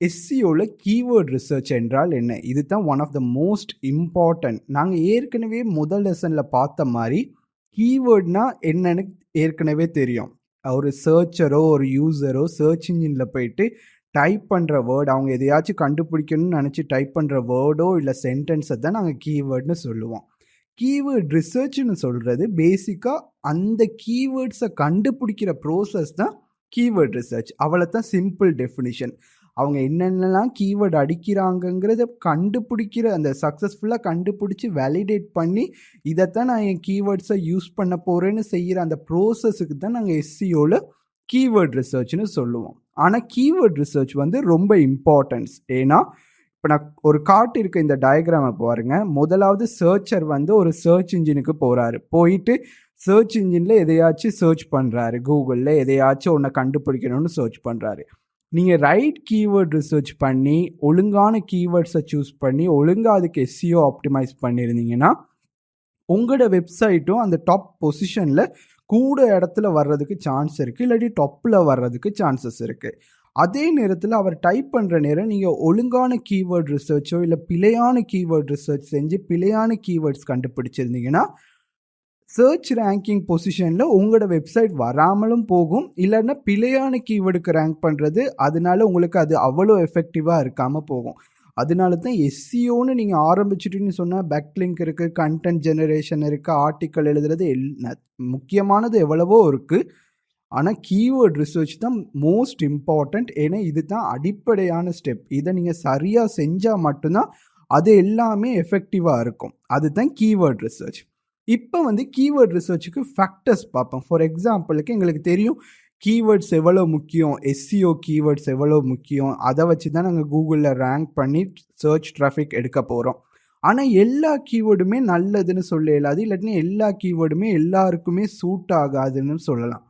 எஸ்சிஓவில் keyword research என்றால் என்ன? இது தான் one of the most important நாங்கள் ஏற்கனவே முதல் லெசனில் பார்த்த மாதிரி கீவேர்ட்னா என்னன்னு ஏற்கனவே தெரியும். ஒரு சர்ச்சரோ ஒரு யூசரோ சர்ச் இன்ஜினில் போயிட்டு டைப் பண்ணுற வேர்டு அவங்க எதையாச்சும் கண்டுபிடிக்கணும்னு நினச்சி டைப் பண்ணுற வேர்டோ இல்லை சென்டென்ஸை தான் நாங்கள் கீவேர்டுன்னு சொல்லுவோம். கீவேர்ட் ரிசர்ச்னு சொல்கிறது பேசிக்காக அந்த கீவேர்ட்ஸை கண்டுபிடிக்கிற ப்ரோசஸ் தான் கீவேர்ட் ரிசர்ச் அவ்வளோ தான் சிம்பிள் டெஃபினிஷன் அவங்க என்னென்னலாம் கீவேர்டு அடிக்கிறாங்கங்கிறத கண்டுபிடிக்கிற அந்த சக்ஸஸ்ஃபுல்லாக கண்டுபிடிச்சி வேலிடேட் பண்ணி இதைத்தான் நான் என் கீவேர்ட்ஸை யூஸ் பண்ண போகிறேன்னு செய்கிற அந்த ப்ரோசஸுக்கு தான் நாங்கள் எஸ்சிஓவில் கீவேர்ட் ரிசர்ச்னு சொல்லுவோம். ஆனால் கீவேர்ட் ரிசர்ச் வந்து ரொம்ப இம்பார்ட்டன்ஸ் ஏன்னா இப்போ நான் ஒரு காட்டு இருக்க இந்த டயக்ராமை பாருங்க. முதலாவது சர்ச்சர் வந்து ஒரு சர்ச் இன்ஜினுக்கு போகிறாரு போயிட்டு சர்ச் இன்ஜினில் எதையாச்சும் சர்ச் பண்ணுறாரு கூகுளில் எதையாச்சும் ஒன்றை கண்டுபிடிக்கணும்னு சர்ச் பண்ணுறாரு நீங்கள் ரைட் கீவேர்ட் ரிசர்ச் பண்ணி ஒழுங்கான கீவேர்ட்ஸை சூஸ் பண்ணி ஒழுங்காக அதுக்கு எஸ்சிஓ ஆப்டிமைஸ் பண்ணியிருந்தீங்கன்னா உங்களோட வெப்சைட்டும் அந்த டாப் பொசிஷனில் கூட இடத்துல வர்றதுக்கு சான்ஸ் இருக்குது இல்லாட்டி டாப்பில் வர்றதுக்கு சான்சஸ் இருக்குது அதே நேரத்தில் அவர் டைப் பண்ணுற நேரம் நீங்கள் ஒழுங்கான கீவேர்ட் ரிசர்ச்சோ இல்லை பிழையான கீவேர்ட் ரிசர்ச் செஞ்சு பிழையான கீவேர்ட்ஸ் கண்டுபிடிச்சிருந்தீங்கன்னா சர்ச் ரேங்கிங் பொசிஷனில் உங்களோட வெப்சைட் வராமலும் போகும் இல்லைன்னா பிழையான கீவேர்டுக்கு ரேங்க் பண்ணுறது அதனால உங்களுக்கு அது அவ்வளோ எஃபெக்டிவாக இருக்காமல் போகும். அதனால தான் எஸ்சிஓன்னு நீங்கள் ஆரம்பிச்சிட்டுன்னு சொன்னால் பேக்லிங்க் இருக்குது கண்டென்ட் ஜெனரேஷன் இருக்குது ஆர்டிக்கல் எழுதுறது எல் முக்கியமானது எவ்வளவோ இருக்குது ஆனால் கீவேர்ட் ரிசர்ச் தான் மோஸ்ட் இம்பார்ட்டண்ட் ஏன்னா இது தான் அடிப்படையான ஸ்டெப் இதை நீங்கள் சரியாக செஞ்சால் மட்டும்தான் அது எல்லாமே எஃபெக்டிவாக இருக்கும். அதுதான் கீவேர்ட் ரிசர்ச் இப்போ வந்து கீவேர்ட் ரிசர்ச்சுக்கு ஃபேக்டர்ஸ் பார்ப்போம். ஃபார் எக்ஸாம்பிளுக்கு எங்களுக்கு தெரியும் கீவேர்ட்ஸ் எவ்வளோ முக்கியம் எஸ்சிஓ கீவேர்ட்ஸ் எவ்வளோ முக்கியம் அதை வச்சு தான் நாங்கள் கூகுளில் ரேங்க் பண்ணி சர்ச் ட்ராஃபிக் எடுக்க போகிறோம் ஆனால் எல்லா கீவேர்டுமே நல்லதுன்னு சொல்ல இயலாது இல்லாட்டினா எல்லா கீவேர்டுமே எல்லாருக்குமே சூட் ஆகாதுன்னு சொல்லலாம்.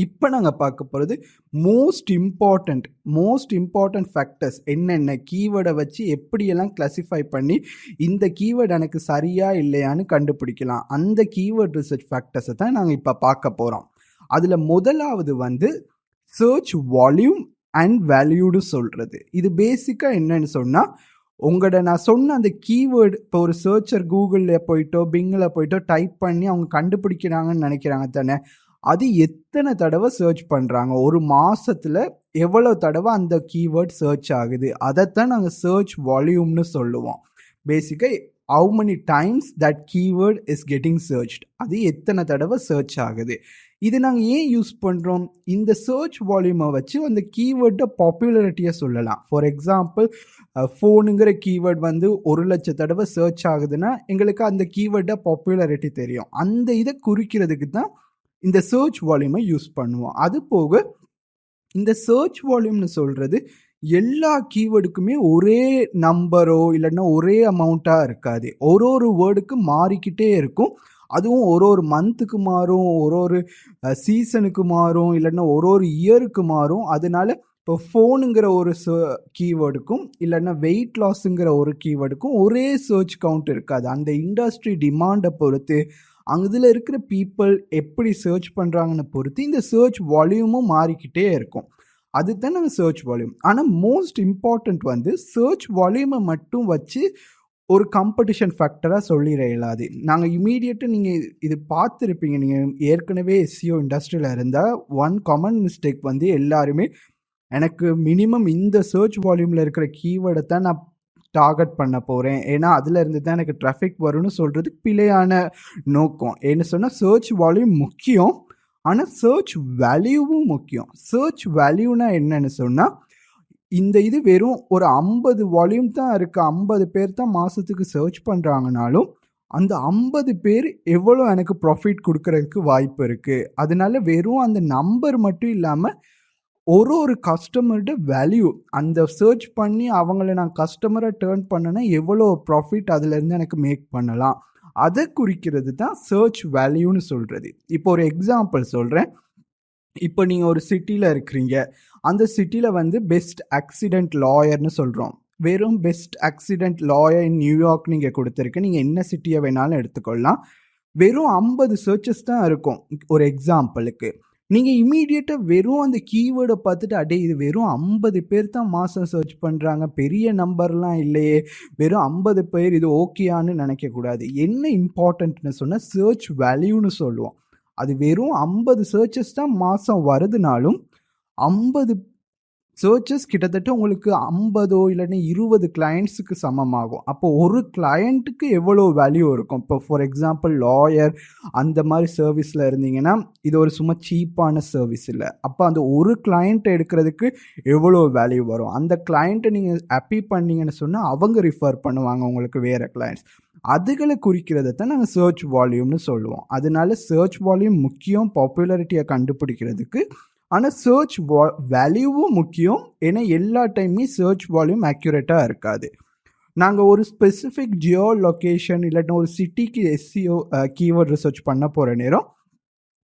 இப்போ நாங்கள் பார்க்க போகிறது most important most important factors என்னென்ன கீவேர்டை வச்சு எப்படியெல்லாம் கிளாஸிஃபை பண்ணி இந்த கீவேர்டு எனக்கு சரியா இல்லையான்னு கண்டுபிடிக்கலாம். அந்த கீவேர்ட் ரிசர்ச் ஃபேக்டர்ஸை தான் நாங்கள் இப்போ பார்க்க போகிறோம் அதில் முதலாவது வந்து சர்ச் வால்யூம் அண்ட் வேல்யூடு சொல்கிறது இது பேசிக்காக என்னன்னு சொன்னால் உங்களோட நான் சொன்ன அந்த கீவேர்டு இப்போ ஒரு சர்ச்சர் கூகுளில் போயிட்டோ பிங்கில் போயிட்டோ டைப் பண்ணி அவங்க கண்டுபிடிக்கிறாங்கன்னு நினைக்கிறாங்க தானே அது எத்தனை தடவை சர்ச் பண்ணுறாங்க ஒரு மாதத்தில் எவ்வளோ தடவை அந்த கீவேர்ட் சர்ச் ஆகுது? அதைத்தான் நாங்கள் சர்ச் வால்யூம்னு சொல்லுவோம். பேசிக்காக how many times that keyword is getting searched அது எத்தனை தடவை சர்ச் ஆகுது? இது நாங்கள் ஏன் யூஸ் பண்ணுறோம் இந்த சர்ச் வால்யூமை வச்சு அந்த கீவேர்டை பாப்புலரிட்டியை சொல்லலாம். ஃபார் எக்ஸாம்பிள் ஃபோனுங்கிற கீவேர்ட் வந்து ஒரு லட்ச தடவை சர்ச் ஆகுதுன்னா எங்களுக்கு அந்த கீவேர்டை பாப்புலரிட்டி தெரியும். அந்த இதை குறிக்கிறதுக்கு தான் இந்த சர்ச் வால்யூமை யூஸ் பண்ணுவோம். அது போக இந்த சர்ச் வால்யூம்னு சொல்கிறது எல்லா கீவேர்டுக்குமே ஒரே நம்பரோ இல்லைன்னா ஒரே அமௌண்ட்டாக இருக்காது. ஒரு ஒரு வேர்டுக்கு மாறிக்கிட்டே இருக்கும். அதுவும் ஒரு ஒரு மந்த்துக்கு மாறும் ஒரு ஒரு சீசனுக்கு மாறும் இல்லைன்னா ஒரு ஒரு இயருக்கு மாறும். அதனால இப்போ ஃபோனுங்கிற ஒரு கீவேர்டுக்கும் இல்லைன்னா வெயிட் லாஸுங்கிற ஒரு கீவேர்டுக்கும் ஒரே சர்ச் கவுண்ட் இருக்காது. அந்த இண்டஸ்ட்ரி டிமாண்டை பொறுத்து அங்கே இருக்கிற பீப்புள் எப்படி சர்ச் பண்ணுறாங்கன்னு பொறுத்து இந்த சர்ச் வால்யூமும் மாறிக்கிட்டே இருக்கும். அதுதான் நாங்கள் சர்ச் வால்யூம் ஆனால் மோஸ்ட் இம்பார்ட்டண்ட் வந்து சர்ச் வால்யூமை மட்டும் வச்சு ஒரு காம்படிஷன் ஃபேக்டராக சொல்லிட இயலாது. நாங்கள் இமீடியட்டாக நீங்கள் இது பார்த்துருப்பீங்க. நீங்கள் ஏற்கனவே எஸ்சிஓ இண்டஸ்ட்ரியில் இருந்தால் ஒன் காமன் மிஸ்டேக் வந்து எல்லாருமே எனக்கு மினிமம் இந்த சர்ச் வால்யூமில் இருக்கிற கீவேர்டை தான் நான் டார்கெட் பண்ண போகிறேன் ஏன்னா அதில் இருந்து தான் எனக்கு ட்ராஃபிக் வரும்னு சொல்கிறது பிழையான நோக்கம். என்ன சொன்னால் சர்ச் வால்யூம் முக்கியம். ஆனால் சர்ச் வேல்யூவும் முக்கியம். சர்ச் வேல்யூனா என்னன்னு சொன்னால் இந்த இது வெறும் ஒரு ஐம்பது வால்யூம் தான் இருக்குது ஐம்பது பேர் தான் மாதத்துக்கு சர்ச் பண்ணுறாங்கனாலும் அந்த ஐம்பது பேர் எவ்வளோ எனக்கு ப்ராஃபிட் கொடுக்கறதுக்கு வாய்ப்பு இருக்குது அதனால வெறும் அந்த நம்பர் மட்டும் இல்லாமல் ஒரு ஒரு கஸ்டமர்கிட்ட வேல்யூ அந்த சர்ச் பண்ணி அவங்கள நான் கஸ்டமரை டேர்ன் பண்ணேன்னா எவ்வளோ ப்ராஃபிட் அதுலேருந்து எனக்கு மேக் பண்ணலாம். அதை குறிக்கிறது தான் சர்ச் வேல்யூன்னு சொல்கிறது இப்போ ஒரு எக்ஸாம்பிள் சொல்கிறேன் இப்போ நீங்கள் ஒரு சிட்டியில் இருக்கிறீங்க. அந்த சிட்டியில் வந்து பெஸ்ட் ஆக்சிடெண்ட் லாயர்னு சொல்கிறோம் வெறும் best accident lawyer in New York நீங்கள் கொடுத்துருக்கு. நீங்கள் என்ன சிட்டியை வேணாலும் எடுத்துக்கொள்ளலாம். வெறும் ஐம்பது சர்ச்சஸ் தான் இருக்கும். ஒரு எக்ஸாம்பிளுக்கு நீங்கள் இம்மீடியட்டாக வெறும் அந்த கீவேர்டை பார்த்துட்டு, அடே இது வெறும் 50 பேர் தான் மாசம் சர்ச் பண்ணுறாங்க பெரிய நம்பர்லாம் இல்லையே! வெறும் 50 பேர் இது ஓகேயான்னு நினைக்கக்கூடாது என்ன இம்பார்ட்டன்ட்னு சொன்னால் சர்ச் வேல்யூன்னு சொல்லுவோம். அது வெறும் 50 சர்ச்சஸ் தான் மாதம் வருதுனாலும், 50 சர்ச்சஸ் கிட்டத்தட்ட உங்களுக்கு ஐம்பதோ இல்லைன்னா இருபது கிளையண்ட்ஸுக்கு சமமாகும். அப்போ ஒரு கிளையண்ட்டுக்கு எவ்வளோ வேல்யூ இருக்கும். இப்போ ஃபார் எக்ஸாம்பிள் லாயர் அந்த மாதிரி சர்வீஸில் இருந்தீங்கன்னா, இது ஒரு சும்மா சீப்பான சர்வீஸ் இல்லை அப்போ அந்த ஒரு கிளையண்ட்டை எடுக்கிறதுக்கு எவ்வளோ வேல்யூ வரும். அந்த கிளையண்ட்டை நீங்கள் அப்பி பண்ணீங்கன்னு சொன்னால் அவங்க ரிஃபர் பண்ணுவாங்க உங்களுக்கு வேறு கிளையண்ட்ஸ். அதுகளை குறிக்கிறத தான் நாங்கள் சர்ச் வால்யூம்னு சொல்லுவோம். அதனால சர்ச் வால்யூம் முக்கியம் பாப்புலாரிட்டியை கண்டுபிடிக்கிறதுக்கு. ஆனால் சர்ச் வா வேல்யூவும் முக்கியம். ஏன்னா எல்லா டைமுமே சர்ச் வால்யூம் அக்யூரேட்டாக இருக்காது. நாங்கள் ஒரு ஸ்பெசிஃபிக் ஜியோ லொக்கேஷன் இல்லைன்னா ஒரு சிட்டிக்கு எஸ்சிஓ கீவேர்ட் ரிசர்ச் பண்ண போகிற நேரம்,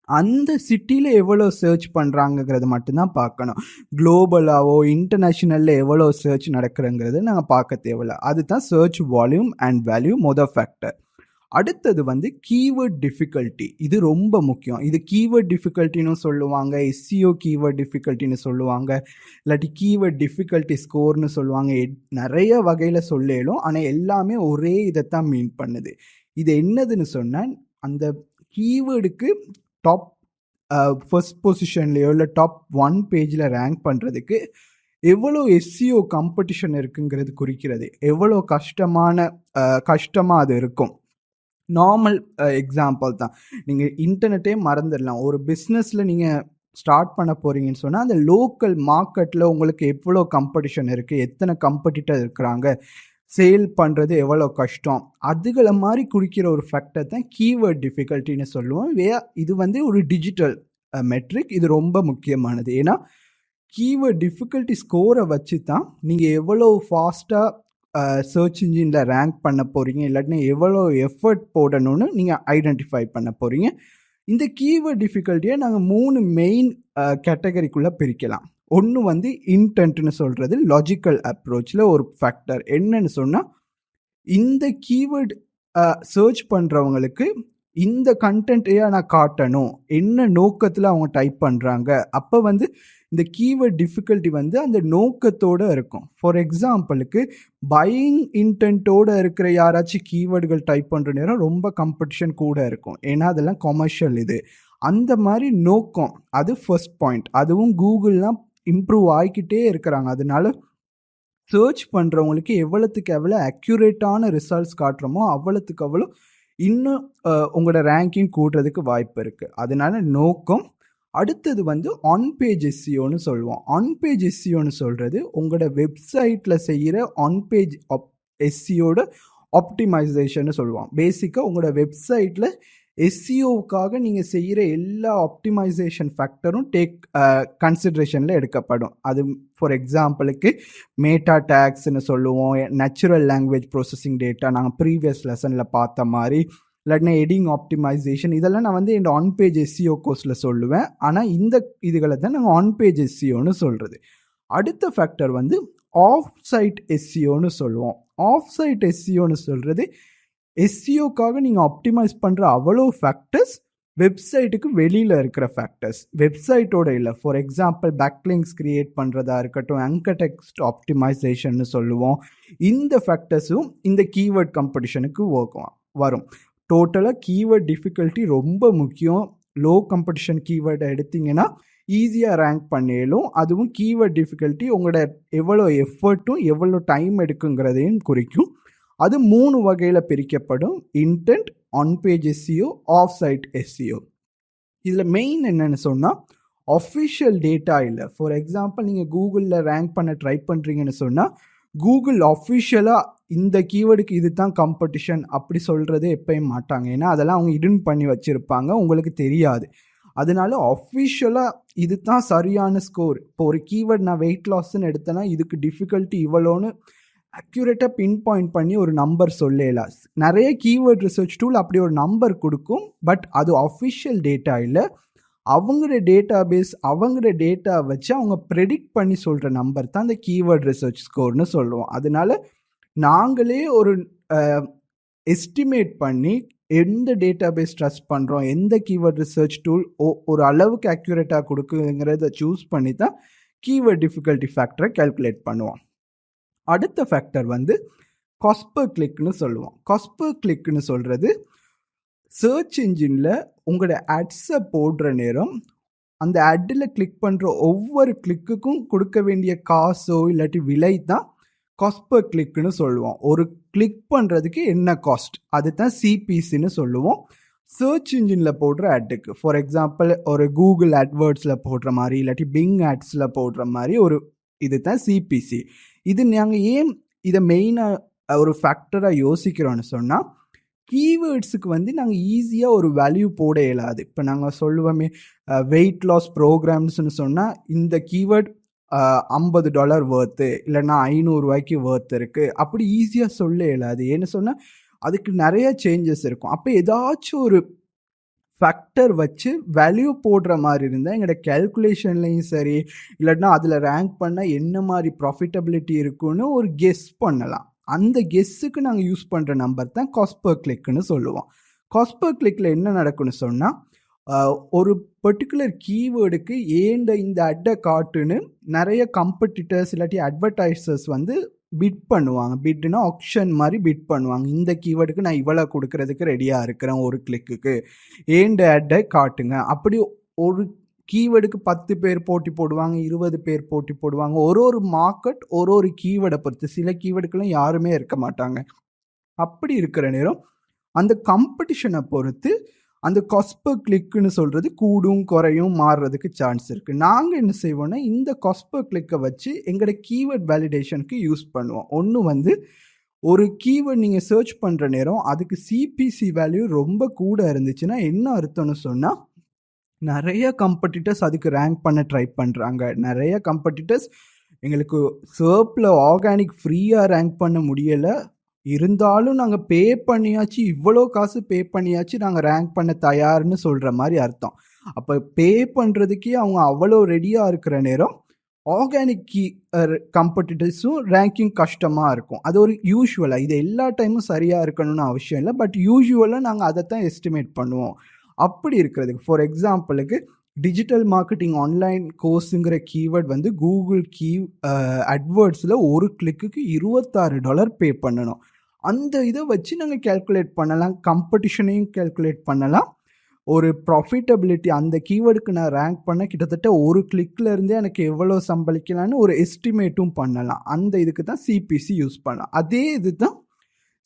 அந்த சிட்டியில் எவ்வளோ சர்ச் பண்றாங்கங்கிறத மட்டும்தான் பார்க்கணும். குளோபலாவோ, இன்டர்நேஷ்னலில் எவ்வளோ சர்ச் நடக்கிறங்கிறது நாங்கள் பார்க்க தேவையில்ல. அதுதான் சர்ச் வால்யூம் அண்ட் வேல்யூ மொதல் ஃபேக்டர். அடுத்தது வந்து கீவேர்ட் டிஃபிகல்ட்டி இது ரொம்ப முக்கியம். இது கீவேர்ட் டிஃபிகல்ட்டின்னு சொல்லுவாங்க. எஸ்சிஓ கீவேர்ட் டிஃபிகல்ட்டின்னு சொல்லுவாங்க. இல்லாட்டி கீவேர்ட் டிஃபிகல்ட்டி ஸ்கோர்னு சொல்லுவாங்க. எட் வகையில் வகையில சொல்லேலும். ஆனால் எல்லாமே ஒரே இதைத்தான் மீன் பண்ணுது. இது என்னதுன்னு சொன்னால் அந்த கீவேர்டுக்கு டாப் ஃபர்ஸ்ட் பொசிஷன்லயோ இல்லை டாப் ஒன் பேஜில் ரேங்க் பண்ணுறதுக்கு எவ்வளோ எஸ்சிஓ காம்படிஷன் இருக்குங்கிறது குறிக்கிறது. எவ்வளோ கஷ்டமான கஷ்டமாக அது இருக்கும். நார்மல் எக்ஸாம்பிள் uh, தான். நீங்கள் இன்டர்நெட்டே மறந்துடலாம். ஒரு பிஸ்னஸில் நீங்கள் ஸ்டார்ட் பண்ண போகிறீங்கன்னு சொன்னால் அந்த லோக்கல் மார்க்கெட்டில் உங்களுக்கு எவ்வளோ காம்படிஷன் இருக்குது எத்தனை கம்படிட்டர் இருக்கிறாங்க. சேல் பண்ணுறது எவ்வளோ கஷ்டம். அதுகளை மாதிரி குறிக்கிற ஒரு ஃபேக்டர் தான் கீவேர்ட் டிஃபிகல்ட்டின்னு சொல்லுவோம். வே இது வந்து ஒரு டிஜிட்டல் மெட்ரிக். Uh, இது ரொம்ப முக்கியமானது. ஏன்னா, கீவேர்ட் டிஃபிகல்ட்டி ஸ்கோரை வச்சு தான் நீங்கள் எவ்வளோ ஃபாஸ்ட்டாக சர்ச் இன்ஜினில் ரேங்க் பண்ண போகிறீங்க இல்லாட்டினா எவ்வளோ எஃபர்ட் போடணும்னு நீங்கள் ஐடென்டிஃபை பண்ண போகிறீங்க இந்த கீவேர்ட் டிஃபிகல்ட்டியை நாங்கள் மூணு மெயின் கேட்டகரிக்குள்ளே பிரிக்கலாம். ஒன்று வந்து இன்டென்ட்னு சொல்கிறது லாஜிக்கல் அப்ரோச்சில் ஒரு ஃபேக்டர். என்னன்னு சொன்னால் இந்த கீவேர்ட் சர்ச் பண்ணுறவங்களுக்கு இந்த கன்டென்ட்டைய நான் காட்டணும். என்ன நோக்கத்தில் அவங்க டைப் பண்ணுறாங்க அப்போ வந்து இந்த கீவேர்ட் டிஃபிகல்ட்டி வந்து அந்த நோக்கத்தோட இருக்கும். ஃபார் எக்ஸாம்பிளுக்கு பையிங் இன்டென்ட்டோட இருக்கிற யாராச்சும் கீவேர்டுகள் டைப் பண்ணுற நேரம் ரொம்ப காம்படிஷன் கூட இருக்கும். ஏன்னா அதெல்லாம் கொமர்ஷியல் இது. அந்த மாதிரி நோக்கம். அது ஃபர்ஸ்ட் பாயிண்ட். அதுவும் கூகுள்லாம் இம்ப்ரூவ் ஆகிக்கிட்டே இருக்கிறாங்க. அதனால சர்ச் பண்ணுறவங்களுக்கு எவ்வளோத்துக்கு எவ்வளோ அக்யூரேட்டான ரிசல்ட்ஸ் காட்டுறோமோ, அவ்வளத்துக்கு அவ்வளோ இன்னும் உங்களோட ரேங்கிங் கூடுறதுக்கு வாய்ப்பு இருக்குது அதனால நோக்கம். அடுத்தது வந்து ஆன் பேஜ் எஸ்சியோன்னு சொல்லுவோம். ஆன் பேஜ் எஸ்சியோன்னு சொல்கிறது உங்களோட வெப்சைட்டில் செய்கிற ஆன் பேஜ் எஸ்சியோட எஸ்இஓட ஆப்டிமைசேஷன்னு சொல்லுவோம். பேசிக்காக உங்களோட வெப்சைட்டில் எஸ்சிஓவுக்காக நீங்கள் செய்கிற எல்லா ஆப்டிமைசேஷன் ஃபேக்டரும் டேக் கன்சிட்ரேஷனில் எடுக்கப்படும். அது ஃபார் எக்ஸாம்பிளுக்கு மேட்டா டேக்ஸ்னு சொல்லுவோம். நேச்சுரல் லாங்குவேஜ் ப்ரோசஸிங் டேட்டா நாங்கள் ப்ரீவியஸ் லெசனில் பார்த்த மாதிரி இல்லாட்டினா எடிங் ஆப்டிமைசேஷன் இதெல்லாம் நான் வந்து என்னோட ஆன் பேஜ் எஸ்சிஓ கோர்ஸில் சொல்லுவேன். ஆனால் இந்த இதுகளை தான் நாங்கள் ஆன் பேஜ் எஸ்சிஓன்னு சொல்கிறது அடுத்த ஃபேக்டர் வந்து ஆஃப் சைட் எஸ்சிஓன்னு சொல்லுவோம். ஆஃப் சைட் எஸ்சிஓன்னு சொல்கிறது எஸ்சிஓக்காக நீங்கள் ஆப்டிமைஸ் பண்ணுற அவ்வளோ ஃபேக்டர்ஸ் வெப்சைட்டுக்கு வெளியில் இருக்கிற ஃபேக்டர்ஸ். வெப்சைட்டோட இல்லை ஃபார் எக்ஸாம்பிள் பேக்லிங்ஸ் கிரியேட் பண்ணுறதா இருக்கட்டும், அங்கடெக்ஸ்ட் டெக்ஸ்ட் ஆப்டிமைசேஷன்னு சொல்லுவோம். இந்த ஃபேக்டர்ஸும் இந்த கீவேர்ட் காம்படிஷனுக்கு ஒர்க் வரும். டோட்டலாக கீவேர்ட் டிஃபிகல்ட்டி ரொம்ப முக்கியம். லோ காம்படிஷன் கீவேர்டை எடுத்தீங்கன்னா, ஈஸியாக ரேங்க் பண்ணிடலும் அதுவும் கீவேர்ட் டிஃபிகல்ட்டி உங்களோட எவ்வளோ எஃபோர்ட்டும், எவ்வளோ டைம் எடுக்குங்கிறதையும் குறிக்கும். அது மூணு வகையில் பிரிக்கப்படும். Intent, on page SEO off site SEO இதில் மெயின் என்னென்னு சொன்னால் அஃபிஷியல் டேட்டா இல்லை ஃபார் எக்ஸாம்பிள் நீங்கள் கூகுளில் ரேங்க் பண்ண ட்ரை பண்ணுறீங்கன்னு சொன்னால் கூகுள் அஃபிஷியலாக இந்த கீவேர்டுக்கு இதுதான் காம்படிஷன் அப்படி சொல்கிறது எப்பயும் மாட்டாங்க. ஏன்னா அதெல்லாம் அவங்க இடின் பண்ணி வச்சுருப்பாங்க உங்களுக்கு தெரியாது. அதனால ஆஃபீஷியலாக இது தான் சரியான ஸ்கோர். இப்போ ஒரு கீவேர்ட் நான் வெயிட் லாஸ்ன்னு எடுத்தேன்னா, இதுக்கு டிஃபிகல்ட்டி இவ்வளோன்னு அக்யூரேட்டாக பின் பாயிண்ட் பண்ணி ஒரு நம்பர் சொல்லலாம் நிறைய கீவேர்ட் ரிசர்ச் டூல் அப்படி ஒரு நம்பர் கொடுக்கும் பட் அது அஃபிஷியல் டேட்டா இல்லை அவங்களோட டேட்டாபேஸ், அவங்களோட டேட்டா வச்சு அவங்க ப்ரெடிக்ட் பண்ணி சொல்கிற நம்பர் தான் அந்த கீவேர்ட் ரிசர்ச் ஸ்கோர்னு சொல்லுவோம். அதனால நாங்களே ஒரு எஸ்டிமேட் பண்ணி எந்த டேட்டாபேஸ் ட்ரஸ்ட் பண்ணுறோம் எந்த கீவேர்ட் ரிசர்ச் டூல் ஓ ஒரு அளவுக்கு அக்யூரேட்டாக கொடுக்குங்கிறத சூஸ் பண்ணி தான் கீவேர்ட் டிஃபிகல்ட்டி ஃபேக்டரை கால்குலேட் பண்ணுவோம். அடுத்த ஃபேக்டர் வந்து காஸ்பர் கிளிக்னு சொல்லுவோம். காஸ்பர் கிளிக்னு சொல்கிறது சர்ச் இன்ஜினில் உங்களோட ஆட்ஸை போடுற நேரம் அந்த ஆட்டில் கிளிக் பண்ணுற ஒவ்வொரு கிளிக்குக்கும் கொடுக்க வேண்டிய காசோ இல்லாட்டி விலை தான் காஸ்ட் பர் கிளிக்னு சொல்லுவோம். ஒரு கிளிக் பண்ணுறதுக்கு என்ன காஸ்ட் அது தான் சிபிசின்னு சொல்லுவோம். சர்ச் இன்ஜினில் போடுற ஆட்டுக்கு ஃபார் எக்ஸாம்பிள் ஒரு கூகுள் அட்வர்ட்ஸில் போடுற மாதிரி இல்லாட்டி பிங் ஆட்ஸில் போடுற மாதிரி ஒரு இது தான் சிபிசி இது நாங்கள் ஏன் இதை மெயினாக ஒரு ஃபேக்டராக யோசிக்கிறோன்னு சொன்னால் கீவேர்ட்ஸுக்கு வந்து நாங்கள் ஈஸியாக ஒரு வேல்யூ போட இயலாது. இப்போ நாங்கள் சொல்லுவோமே வெயிட் லாஸ் ப்ரோக்ராம்ஸ்னு சொன்னால் இந்த கீவேர்ட் ஐம்பது டாலர் வேர்த்து இல்லைன்னா ஐநூறுரூவாய்க்கு வேர்த் இருக்குது அப்படி ஈஸியாக சொல்ல இயலாது. ஏன்னு சொன்னால் அதுக்கு நிறைய சேஞ்சஸ் இருக்கும். அப்போ ஏதாச்சும் ஒரு ஃபேக்டர் வச்சு வேல்யூ போடுற மாதிரி இருந்தால் எங்களோட கேல்குலேஷன்லேயும் சரி இல்லைன்னா அதில் ரேங்க் பண்ணால் என்ன மாதிரி ப்ராஃபிட்டபிலிட்டி இருக்குன்னு ஒரு கெஸ் பண்ணலாம். அந்த கெஸ்ஸுக்கு நாங்கள் யூஸ் பண்ணுற நம்பர் தான் காஸ்பர் கிளிக்னு சொல்லுவோம். காஸ்பர் கிளிக்கில் என்ன நடக்குன்னு சொன்னால் ஒரு பர்டிகுலர் கீவேர்டுக்கு ஏண்ட இந்த அட்டை காட்டுன்னு நிறைய கம்படிட்டர்ஸ் இல்லாட்டி அட்வர்டைசர்ஸ் வந்து பிட் பண்ணுவாங்க. பிட்னா ஆப்ஷன் மாதிரி பிட் பண்ணுவாங்க. இந்த கீவேர்டுக்கு நான் இவ்வளோ கொடுக்கறதுக்கு ரெடியாக இருக்கிறேன் ஒரு கிளிக்குக்கு ஏண்ட அட்டை காட்டுங்க. அப்படி ஒரு கீவேர்டுக்கு பத்து பேர் போட்டி போடுவாங்க இருபது பேர் போட்டி போடுவாங்க. ஒரு ஒரு மார்க்கெட் ஒரு ஒரு கீவேர்டை பொறுத்து. சில கீவேர்டுக்கெல்லாம் யாருமே இருக்க மாட்டாங்க. அப்படி இருக்கிற நேரம் அந்த காம்படிஷனை பொறுத்து அந்த கொஸ்பு கிளிக்குன்னு சொல்கிறது கூடும் குறையும் மாறுறதுக்கு சான்ஸ் இருக்குது நாங்கள் என்ன செய்வோம்னா இந்த கொஸ்பு கிளிக்கை வச்சு எங்களோட கீவேர்ட் வேலிடேஷனுக்கு யூஸ் பண்ணுவோம். ஒன்று வந்து ஒரு கீவேர்ட் நீங்கள் சர்ச் பண்ணுற நேரம் அதுக்கு சிபிசி வேல்யூ ரொம்ப கூட இருந்துச்சுன்னா என்ன அர்த்தம்னு சொன்னால் நிறைய கம்படிட்டர்ஸ் அதுக்கு ரேங்க் பண்ண ட்ரை பண்ணுறாங்க நிறைய கம்படிட்டர்ஸ் எங்களுக்கு சர்ப்பில் ஆர்கானிக் ஃப்ரீயாக ரேங்க் பண்ண முடியலை. இருந்தாலும் நாங்கள் பே பண்ணியாச்சு இவ்வளோ காசு பே பண்ணியாச்சு நாங்கள் ரேங்க் பண்ண தயார்னு சொல்கிற மாதிரி அர்த்தம். அப்போ பே பண்ணுறதுக்கே அவங்க அவ்வளோ ரெடியாக இருக்கிற நேரம் ஆர்கானிக் கீ கம்படிட்டர்ஸும் ரேங்கிங் கஷ்டமாக இருக்கும். அது ஒரு யூஸ்வலாக இது எல்லா டைமும் சரியாக இருக்கணும்னு அவசியம் இல்லை பட் யூஸ்வலாக நாங்கள் அதை தான் எஸ்டிமேட் பண்ணுவோம். அப்படி இருக்கிறதுக்கு ஃபார் எக்ஸாம்பிளுக்கு டிஜிட்டல் மார்க்கெட்டிங் ஆன்லைன் கோர்ஸுங்கிற கீவேர்ட் வந்து கூகுள் கீ அட்வர்ட்ஸில் ஒரு கிளிக்குக்கு இருபத்தாறு டாலர் பே பண்ணணும். அந்த இதை வச்சு நாங்கள் கேல்குலேட் பண்ணலாம். காம்படிஷனையும் கேல்குலேட் பண்ணலாம். ஒரு ப்ராஃபிட்டபிலிட்டி அந்த கீவேர்டுக்கு நான் ரேங்க் பண்ண கிட்டத்தட்ட ஒரு கிளிக்கில் இருந்தே எனக்கு எவ்வளோ சம்பளிக்கலான்னு ஒரு எஸ்டிமேட்டும் பண்ணலாம். அந்த இதுக்கு தான் சிபிசி யூஸ் பண்ணலாம். அதே இது தான்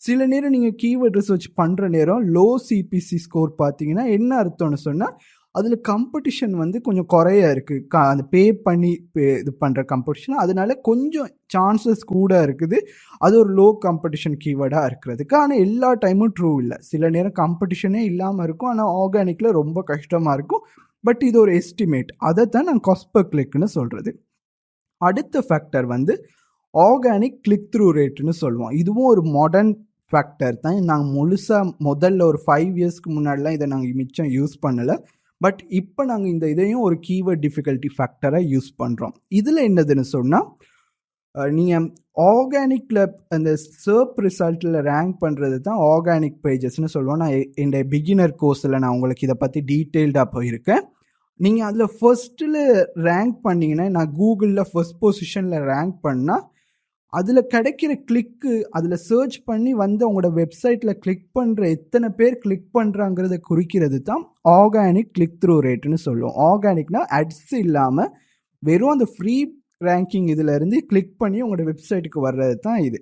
சில நேரம் நீங்கள் கீவேர்ட் ரிசர்ச் பண்ணுற நேரம் லோ சிபிசி ஸ்கோர் பார்த்தீங்கன்னா என்ன அர்த்தம்னு சொன்னால் அதில் காம்படிஷன் வந்து கொஞ்சம் குறைய இருக்குது க அந்த பே பண்ணி பே இது பண்ணுற காம்படிஷன் அதனால கொஞ்சம் சான்சஸ் கூட இருக்குது. அது ஒரு லோ காம்படிஷன் கீவேர்டாக இருக்கிறதுக்கு. ஆனால் எல்லா டைமும் ட்ரூ இல்லை. சில நேரம் காம்படிஷனே இல்லாமல் இருக்கும். ஆனால் ஆர்கானிக்கில் ரொம்ப கஷ்டமாக இருக்கும். பட் இது ஒரு எஸ்டிமேட் அதை தான் நான் காஸ்பர் கிளிக்னு சொல்கிறது அடுத்த ஃபேக்டர் வந்து ஆர்கானிக் கிளிக் த்ரூ ரேட்டுன்னு சொல்லுவோம். இதுவும் ஒரு மாடர்ன் ஃபேக்டர் தான். நாங்கள் முழுசாக முதல்ல ஒரு ஃபைவ் இயர்ஸ்க்கு முன்னாடிலாம் இதை நாங்கள் மிச்சம் யூஸ் பண்ணலை. பட் இப்போ நாங்கள் இந்த இதையும் ஒரு கீவேர்ட் டிஃபிகல்ட்டி ஃபேக்டராக யூஸ் பண்ணுறோம் இதில் என்னதுன்னு சொன்னால் நீங்கள் ஆர்கானிக்கில் அந்த சர்ப் ரிசல்ட்டில் ரேங்க் பண்ணுறது தான் ஆர்கானிக் பேஜஸ்னு சொல்லுவோம். நான் என் பிகினர் கோர்ஸில் நான் உங்களுக்கு இதை பற்றி டீட்டெயில்டாக போயிருக்கேன். நீங்கள் அதில் ஃபர்ஸ்ட்டில் ரேங்க் பண்ணிங்கன்னா நான் கூகுளில் ஃபர்ஸ்ட் பொசிஷனில் ரேங்க் பண்ணால் அதில் கிடைக்கிற கிளிக்கு அதில் சர்ச் பண்ணி வந்து அவங்களோட வெப்சைட்டில் கிளிக் பண்ணுற எத்தனை பேர் கிளிக் பண்ணுறாங்கிறத குறிக்கிறது தான் ஆர்கானிக் கிளிக் த்ரூ ரேட்டுன்னு சொல்லுவோம் ஆர்கானிக்னா அட்ஸ் இல்லாமல் வெறும் அந்த ஃப்ரீ ரேங்கிங் இதில் இருந்து கிளிக் பண்ணி உங்களோட வெப்சைட்டுக்கு வர்றது தான் இது.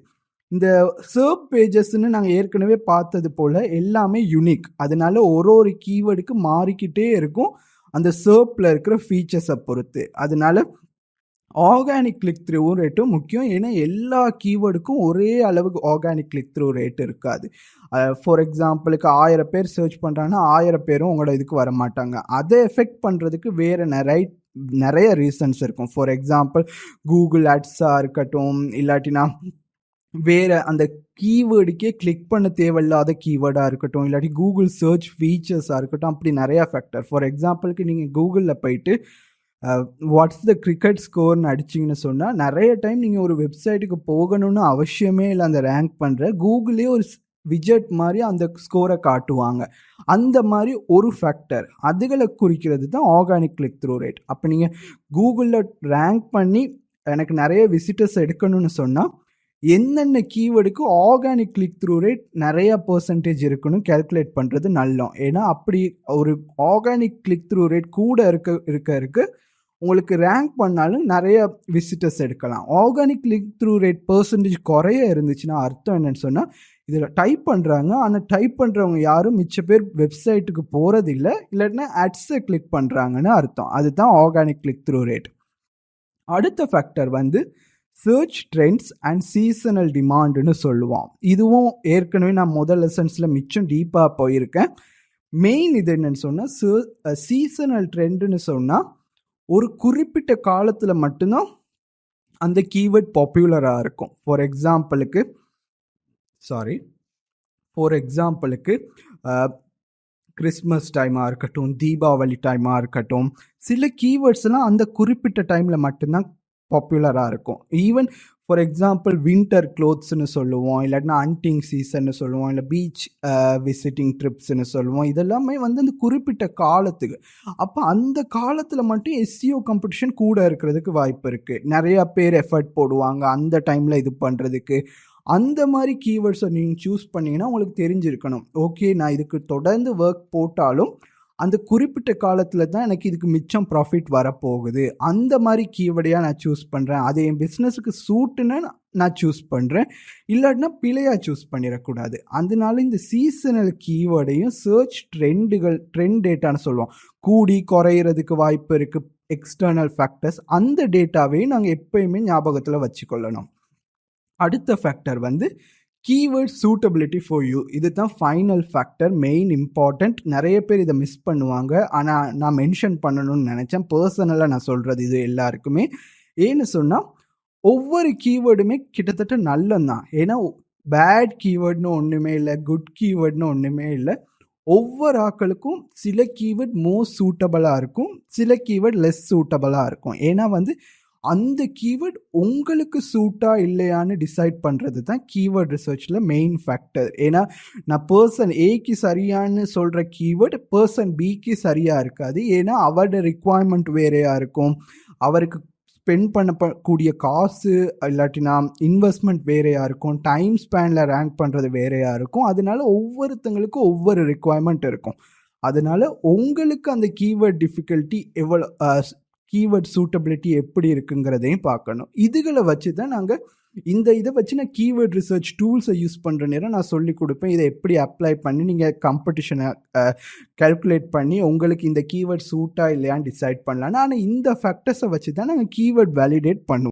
இந்த சர்ப் பேஜஸ்ன்னு நாங்கள் ஏற்கனவே பார்த்தது போல் எல்லாமே யுனிக் அதனால ஒரு ஒரு கீவேர்டுக்கு மாறிக்கிட்டே இருக்கும். அந்த சர்ப்பில் இருக்கிற ஃபீச்சர்ஸை பொறுத்து. அதனால ஆர்கானிக் கிளிக் த்ரூ ரேட்டும் முக்கியம். ஏன்னா எல்லா கீவேர்டுக்கும் ஒரே அளவுக்கு ஆர்கானிக் கிளிக் த்ரூ ரேட் இருக்காது. ஃபார் எக்ஸாம்பிளுக்கு ஆயிரம் பேர் சர்ச் பண்ணுறாங்கன்னா ஆயிரம் பேரும் உங்களோட இதுக்கு வர மாட்டாங்க. அதை எஃபெக்ட் பண்ணுறதுக்கு வேறு நிறைய நிறைய ரீசன்ஸ் இருக்கும். ஃபார் எக்ஸாம்பிள் கூகுள் ஆட்ஸாக இருக்கட்டும் இல்லாட்டினா வேறு அந்த கீவேர்டுக்கே கிளிக் பண்ண தேவையில்லாத கீவேர்டாக இருக்கட்டும் இல்லாட்டி கூகுள் சர்ச் ஃபீச்சர்ஸாக இருக்கட்டும் அப்படி நிறையா ஃபேக்டர் ஃபார் எக்ஸாம்பிளுக்கு நீங்கள் கூகுளில் போயிட்டு வாட்ஸ் த கிரிக்கெட் ஸ்கோர்னு அடிச்சிங்கன்னு சொன்னால் நிறைய டைம் நீங்கள் ஒரு வெப்சைட்டுக்கு போகணும்னு அவசியமே இல்லை அந்த ரேங்க் பண்ணுற கூகுளே ஒரு விஜெட் மாதிரி அந்த ஸ்கோரை காட்டுவாங்க. அந்த மாதிரி ஒரு ஃபேக்டர் அதுகளை குறிக்கிறது தான் ஆர்கானிக் கிளிக் த்ரூ ரேட் அப்போ நீங்கள் கூகுளில் ரேங்க் பண்ணி எனக்கு நிறைய விசிட்டர்ஸ் எடுக்கணும்னு சொன்னால் என்னென்ன கீவேர்டுக்கு ஆர்கானிக் கிளிக் த்ரூ ரேட் நிறைய பர்சன்டேஜ் இருக்குன்னு கேல்குலேட் பண்ணுறது நல்லம். ஏன்னா அப்படி ஒரு ஆர்கானிக் கிளிக் த்ரூ ரேட் கூட இருக்க இருக்க இருக்க உங்களுக்கு ரேங்க் பண்ணாலும் நிறைய விசிட்டர்ஸ் எடுக்கலாம். Organic click through rate percentage குறைய இருந்துச்சுன்னா அர்த்தம் என்னன்னு சொன்னால் இதில் டைப் பண்ணுறாங்க ஆனால் டைப் பண்ணுறவங்க யாரும் மிச்ச பேர் வெப்சைட்டுக்கு போகிறதில்ல இல்லாட்டினா அட்ஸை கிளிக் பண்ணுறாங்கன்னு அர்த்தம். அதுதான் ஆர்கானிக் கிளிக் த்ரூ ரேட் அடுத்த ஃபேக்டர் வந்து சர்ச் ட்ரெண்ட்ஸ் அண்ட் சீசனல் டிமாண்டுன்னு சொல்லுவோம். இதுவும் ஏற்கனவே நான் முதல் லெசன்ஸில் மிச்சம் டீப்பாக போயிருக்கேன். மெயின் இது என்னன்னு சொன்னால் சீசனல் ட்ரெண்டுன்னு சொன்னால் ஒரு குறிப்பிட்ட காலத்தில் மட்டும்தான் அந்த கீவேர்ட் பாப்புலராக இருக்கும். ஃபார் எக்ஸாம்பிளுக்கு சாரி ஃபார் எக்ஸாம்பிளுக்கு கிறிஸ்மஸ் டைமாக இருக்கட்டும் தீபாவளி டைமாக இருக்கட்டும் சில கீவேர்ட்ஸ்லாம் அந்த குறிப்பிட்ட டைமில் மட்டும்தான் பாப்புலராக இருக்கும். ஈவன் ஃபார் எக்ஸாம்பிள் வின்டர் க்ளோத்ஸ்னு சொல்லுவோம் இல்லாட்டினா அன்டிங் சீசன்னு சொல்லுவோம் இல்லை பீச் விசிட்டிங் ட்ரிப்ஸ்னு சொல்லுவோம் இதெல்லாமே வந்து அந்த குறிப்பிட்ட காலத்துக்கு. அப்போ அந்த காலத்தில் மட்டும் எஸ்சிஓ காம்படிஷன் கூட இருக்கிறதுக்கு வாய்ப்பு இருக்குது நிறையா பேர் எஃபர்ட் போடுவாங்க அந்த டைமில் இது பண்ணுறதுக்கு அந்த மாதிரி கீவேர்ட்ஸை நீங்கள் சூஸ் பண்ணிங்கன்னா உங்களுக்கு தெரிஞ்சிருக்கணும். ஓகே நான் இதுக்கு தொடர்ந்து ஒர்க் போட்டாலும் அந்த குறிப்பிட்ட காலத்தில் தான் எனக்கு இதுக்கு மிச்சம் ப்ராஃபிட் வரப்போகுது. அந்த மாதிரி கீவேர்டையாக நான் சூஸ் பண்ணுறேன் அது என் பிஸ்னஸுக்கு சூட்டுன்னு நான் சூஸ் பண்ணுறேன் இல்லாட்டினா பிழையாக சூஸ் பண்ணிடக்கூடாது. அதனால இந்த சீசனல் கீவேர்டையும் சர்ச் ட்ரெண்டுகள் ட்ரெண்ட் டேட்டான்னு சொல்லுவோம். கூடி குறையிறதுக்கு வாய்ப்பு இருக்குது எக்ஸ்டர்னல் ஃபேக்டர்ஸ் அந்த டேட்டாவையும் நாங்கள் எப்பயுமே ஞாபகத்தில் வச்சுக்கொள்ளணும். அடுத்த ஃபேக்டர் வந்து கீவேர்ட் சூட்டபிலிட்டி ஃபார் யூ இது தான் ஃபைனல் ஃபேக்டர் மெயின் இம்பார்ட்டண்ட் நிறைய பேர் இதை மிஸ் பண்ணுவாங்க. ஆனால் நான் மென்ஷன் பண்ணணும்னு நினச்சேன். பர்சனலாக நான் சொல்கிறது இது எல்லாருக்குமே. ஏன்னு சொன்னால் ஒவ்வொரு கீவேர்டுமே கிட்டத்தட்ட நல்லந்தான் ஏன்னா பேட் கீவேர்ட்னு ஒன்றுமே இல்லை குட் கீவேர்ட்னு ஒன்றுமே இல்லை. ஒவ்வொரு ஆக்களுக்கும் சில கீவேர்ட் மோஸ்ட் சூட்டபுளாக இருக்கும். சில கீவேர்ட் லெஸ் சூட்டபுளாக இருக்கும். ஏன்னா வந்து அந்த கீவேர்ட் உங்களுக்கு சூட்டா இல்லையான்னு டிசைட் பண்ணுறது தான் கீவேர்ட் ரிசர்ச்சில் மெயின் ஃபேக்டர் ஏன்னா நான் பர்சன் ஏக்கு சரியான்னு சொல்கிற கீவேர்ட் பர்சன் பிக்கு சரியாக இருக்காது. ஏன்னா அவரோட ரிக்குவயர்மெண்ட் வேறையாக இருக்கும். அவருக்கு ஸ்பெண்ட் பண்ணக்கூடிய காசு இல்லாட்டினா இன்வெஸ்ட்மெண்ட் வேறையாக இருக்கும். டைம் ஸ்பேனில் ரேங்க் பண்ணுறது வேறையாக இருக்கும். அதனால ஒவ்வொருத்தங்களுக்கும் ஒவ்வொரு ரிக்குவயர்மெண்ட் இருக்கும். அதனால உங்களுக்கு அந்த கீவேர்ட் டிஃபிகல்ட்டி எவ்வளோ கீவேர்ட் சூட்டபிலிட்டி எப்படி இருக்குங்கிறதையும் பார்க்கணும். இதுகளை வச்சு தான் நாங்கள் இந்த இதை வச்சு நான் கீவேர்ட் ரிசர்ச் டூல்ஸை யூஸ் பண்ணுற நேரம் நான் சொல்லி கொடுப்பேன். இதை எப்படி அப்ளை பண்ணி நீங்கள் காம்படிஷனை கேல்குலேட் பண்ணி உங்களுக்கு இந்த கீவேர்ட் சூட்டாக இல்லையான்னு டிசைட் பண்ணலாம். ஆனால் இந்த ஃபேக்டர்ஸை வச்சு தான் நாங்கள் கீவேர்ட் வேலிடேட் பண்ணுவோம்.